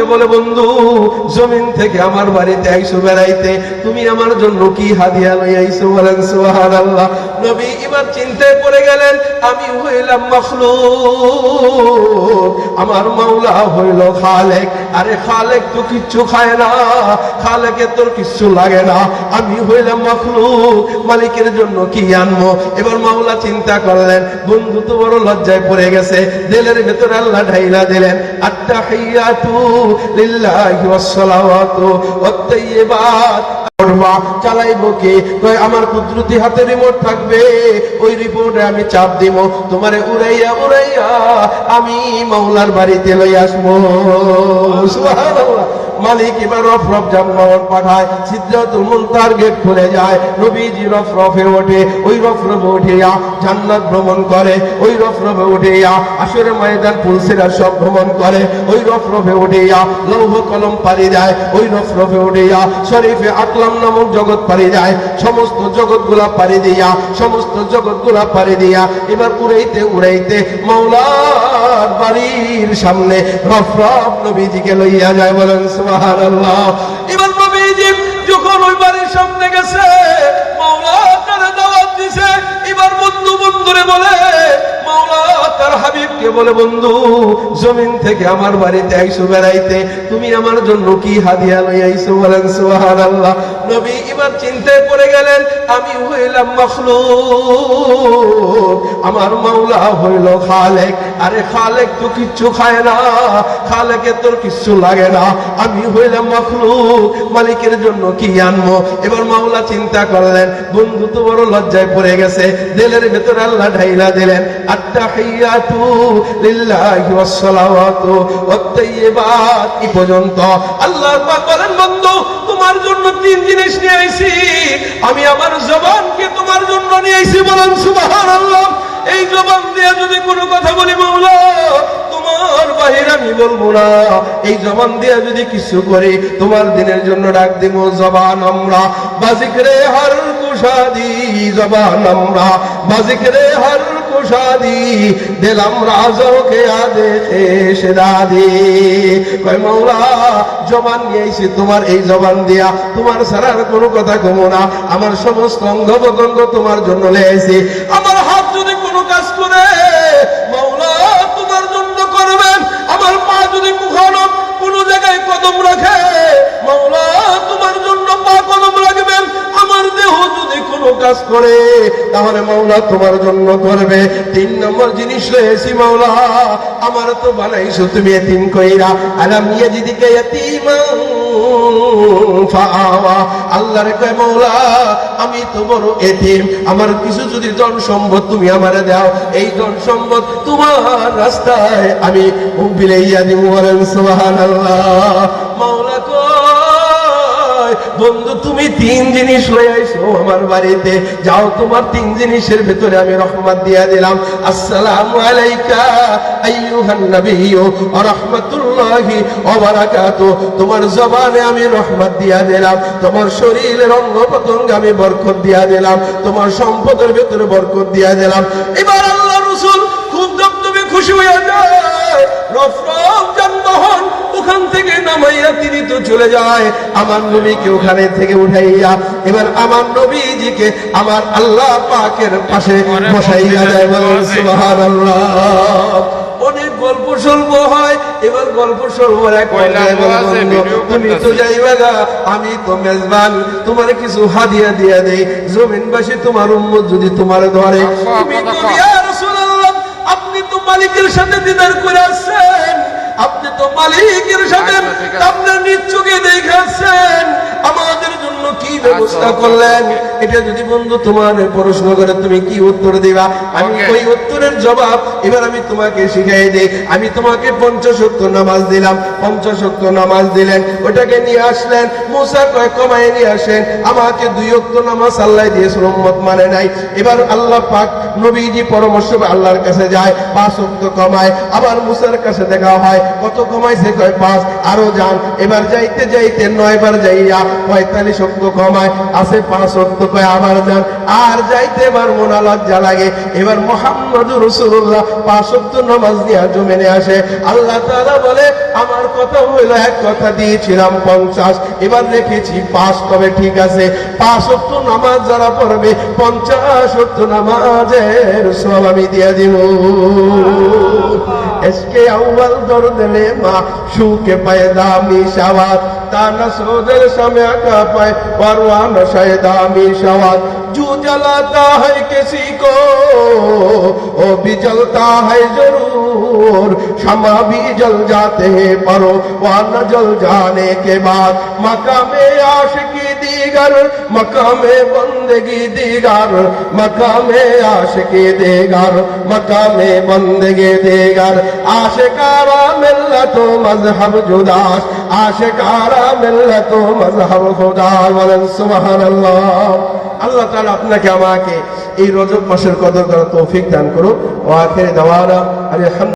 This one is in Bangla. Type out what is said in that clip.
হাবিবকে বলে, বন্ধু, জমিন থেকে আমার বাড়িতে আইসো বেড়াইতে। তুমি আমার জন্য কি হাদিয়া লই আইসো বলেন, সুবহানাল্লাহ। নবী এবার চিন্তায় পড়ে গেলেন, আমি হইলাম মখলুক, আমার মাওলা হইল খালেক। আরে খালেক তো কিচ্ছু খায় না, খালেকে তোর কিচ্ছু লাগে না। আমি হইলাম মখলুক, মালিকের জন্য কি আনব? এবার মাওলা চিন্তা করলেন, বন্ধু, তো বড় লজ্জায় পড়ে গেছে। দিলের ভেতরে আল্লাহ ঢাইলা দিলেন, আত্তাহিয়াতু লিল্লাহি ওয়াস সালাওয়াতু ওয়াত তাইয়্যিবাত করবা, চালাইবো কে? কয়, আমার কুদরতি হাতে রিমোট থাকবে, ওই রিপোর্টে আমি চাপ দিব। তোমারে উড়াইয়া উড়াইয়া আমি মাওলার বাড়িতে লই আসব। সুবহানাল্লাহ। মালিক এবার রফ রফ জামগাওয়ার পাঠায়। সিদ্ধাতুল মুনতার গেট খুলে যায়। নবীজি রফ রফে ওঠে, ওই রফ রফে উঠিয়া জান্নাত ভ্রমণ করে। ওই রফ রফে উঠিয়া আসরে ময়দান পুলসিরা সব ভ্রমণ করে। ওই রফ রফে উঠিয়া লৌহ কলম পারি যায় ওই রফ রফে উঠিয়া শরীফে আকলাম নামক জগৎ পারি যায় সমস্ত জগৎগুলা পারি দিয়া, সমস্ত জগৎগুলা পারি দিয়া, এবার উড়াইতে উড়াইতে মৌলার বাড়ির সামনে রফ রফ নবীজিকে লইয়া যায় বলেন, সুবহানাল্লাহ। এবার নবীজি যখন ওই বাড়ির সামনে গেছে আমার বাড়িতে আইসো বেড়াইতে, তুমি আমার জন্য কি হাদিয়া লই আইসো বলেন, সুবহানাল্লাহ। নবী এবার চিন্তায় পড়ে গেলেন, আমি হইলাম মখলুক, আমার মাওলা হইল খালেক। আরে খালেক, তো কিচ্ছু খায় না খালেকে তোর কিচ্ছু লাগে না। আমি হইলাম মখলুক, মালিকের জন্য কি আনব? এবার মাওলা চিন্তা করলেন, বন্ধু, তো বড় লজ্জায় পড়ে গেছে। দিলের ভেতরে আল্লাহ ঢাইলা দিলেন, আত্তাহিয়াতু লিল্লাহি ওয়াস সালাওয়াতু ওয়াত তাইয়্যিবাত এই পর্যন্ত। আল্লাহ পাক বলেন, বন্ধু, তোমার জন্য তিন জিনিস নিয়ে আইছি, আমি আমার জবানকে তোমার জন্য নিয়ে আইছি বলেন, সুবহানাল্লাহ। এই জবান দিয়ে যদি কোনো কথা বলি মাওলা, তোমার আমি বলব না। এই জবান দিয়ে যদি কিছু করি, তোমার দিনের জন্য ডাক দিব, জবান আমরা। জবান আমরা। কুশাদি দিলাম রাজকে আদেশে দাদি কয়, মৌলা, জবান নিয়েছি তোমার এই জবান দিয়া। তোমার সারার কোনো কথা কমো না। আমার সমস্ত অঙ্গ প্রত্যঙ্গ তোমার জন্য লেগেছি আমার হাত যদি কোনো কাজ করে মাওলা কাজ করে, তাহলে মাওলা তোমার জন্য করবে তিন নম্বর জিনিস রয়েছি মাওলা, আমার তো বানাইছো তুমি এতিম কইরা। আলাম ইয়াজিদিকে মাওলা, আমি তো বড় আমার কিছু যদি ধন সম্পদ তুমি আমারে দাও, এই ধন সম্পদ তোমার রাস্তায় আমি মাওলা বন্ধু, তুমি তিন জিনিস লয়ে আইছো আমার বাড়িতে। যাও, তোমার তিন জিনিসের ভেতরে আমি রহমত দিয়া দিলাম। আসসালামু আলাইকা, আইয়ুহান নাবিয়্যু, ওয়া রাহমাতুল্লাহি ওয়া বারাকাতুহু তোমার জবানে আমি রহমত দিয়া দিলাম, তোমার শরীরের অঙ্গ প্রত্যঙ্গ আমি বরকত দিয়া দিলাম, তোমার সম্পদের ভেতরে বরকত দিয়া দিলাম। এবার আল্লাহ রাসূল খুব দমদমে খুশি হয়ে যায় রফ রফ ওখান থেকে তিনি তো চলে যায়। আমার নবীকে ওখানে থেকে উঠাইয়া এবার আমার নবীজিকে আমার আল্লাহ পাকের পাশে বসাইয়া যায় বলেন সুবহানাল্লাহ। অনেক গল্প সল্প হয় এবার গল্প সল্প এক পর্যায়ে বলে, বন্ধু, তুমি তো যাইবা গা আমি তো মেজবান তোমার কিছু হাদিয়া দিয়া দেই। জমিনবাসী তোমার উম্মত যদি তোমার ধরে তুমি তো আপনি তো মালিকের সাথে দিদার করে আসছেন। আপনি তো মালিকের সাথে আচ্ছা। আপনার নিজ চোখে দেখাচ্ছেন আমাদের জন্য কি ব্যবস্থা আচ্ছা, করলেন? এটা যদি বন্ধু তোমার প্রশ্ন করে তুমি কি উত্তর দিবা? আমি ওই উত্তরের জবাব এবার আমি তোমাকে শিখাই দিই। আমি তোমাকে পঞ্চশক্ত নামাজ দিলাম। পঞ্চশক্ত নামাজ দিলেন ওটাকে নিয়ে আসলেন। মুসা কয় কমায় নিয়ে আসেন। আমাকে দুই অক্ত নামাজ আল্লাহ দিয়ে উম্মত মানে নাই। এবার আল্লাহ পাক নবীজি পরামর্শ আল্লাহর কাছে যায় পাঁচ অক্ত কমায়। আবার মুসার কাছে দেখা হয় কত কমাইছে কয়, পাঁচ, আরও যান এবার যাইতে যাইতে নয়বার যাইয়া পঁয়তাল্লিশ শক্ত কমায় আছে পাঁচ শক্ত কয়, আবার যান। আর যাইতে এবার মোনা লজ্জা লাগে। এবার মোহাম্মদ রসুল্লাহ পাঁচ শক্ত নামাজ দিয়া জমেনে আসে। আল্লাহ তাআলা বলে, আমার কথা হইল, এক কথা দিয়েছিলাম পঞ্চাশ। এবার রেখেছি পাঁচ, তবে ঠিক আছে। পাঁচ শক্ত নামাজ যারা পড়বে, পঞ্চাশ শক্ত নামাজের সব আমি দিয়া দিব। इसके अव्वल दर्द ने माशू के पैदा मी शवात ताना सोदर समय का पाए, परवान शैदा मी शवात जो जलाता है किसी को वो भी जलता है ज़रूर। क्षमा भी जल जाते हैं परो वह न जल जाने के बाद। मकामे आशिकी दीगर मकामे बंदगी दीगर मकामे आशिकी दीगर मकामे बंदगी दीगर आशिकारा मिल्लत मजहब जुदास आशिकारा मिल्लत मजहब खुदा বলেন সুবহানাল্লাহ আল্লাহ তাআলা আপনাকে আমাকে এই রজব মাসের কদর করার তৌফিক দান করুন ও আখির দাওয়ানা আলহামদুলিল্লাহ